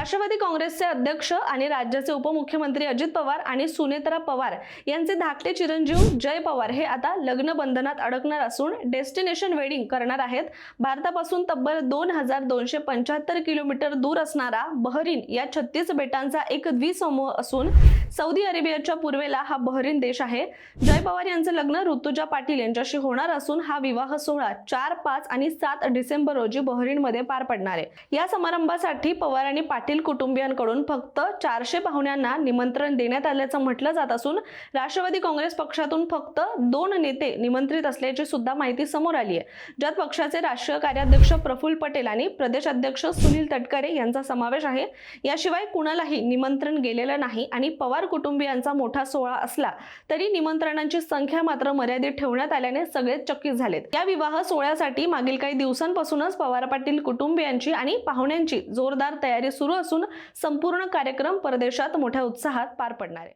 राष्ट्रवादी काँग्रेसचे अध्यक्ष आणि राज्याचे उपमुख्यमंत्री अजित पवार आणि सुनेत्रा पवार यांचे धाकटे चिरंजीव जय पवार हे आता लग्न बंधनात अडकणार असून डेस्टिनेशन वेडिंग करणार आहेत. भारतापासून तब्बल दोन हजार दोनशे पंच्याहत्तर किलोमीटर दूर असणारा बहरीन या छत्तीस बेटांचा एक द्विसमूह असून सौदी अरेबियाच्या पूर्वेला हा बहरीन देश आहे. जय पवार यांचं लग्न ऋतुजा पाटील यांच्याशी होणार असून हा विवाह सोहळा चार पाच आणि सात डिसेंबर रोजी बहरीनमध्ये पार पडणार आहे. या समारंभासाठी पवार आणि पाटील पाटील कुटुंबियांकडून फक्त चारशे पाहुण्यांना निमंत्रण देण्यात आल्याचं म्हटलं जात असून राष्ट्रवादी काँग्रेस पक्षातून फक्त दोन नेते निमंत्रित असल्याची सुद्धा माहिती समोर आली आहे. ज्यात पक्षाचे राष्ट्रीय कार्याध्यक्ष प्रफुल्ल पटेल आणि प्रदेश अध्यक्ष सुनील तटकरे यांचा समावेश आहे. याशिवाय कुणालाही निमंत्रण गेलेलं नाही आणि पवार कुटुंबियांचा मोठा सोहळा असला तरी निमंत्रणांची संख्या मात्र मर्यादित ठेवण्यात आल्याने सगळेच चकित झालेत. या विवाह सोहळ्यासाठी मागील काही दिवसांपासूनच पवार पाटील कुटुंबियांची आणि पाहुण्यांची जोरदार तयारी सुरू असून संपूर्ण कार्यक्रम परदेशात मोठ्या उत्साहात पार पडणार आहे.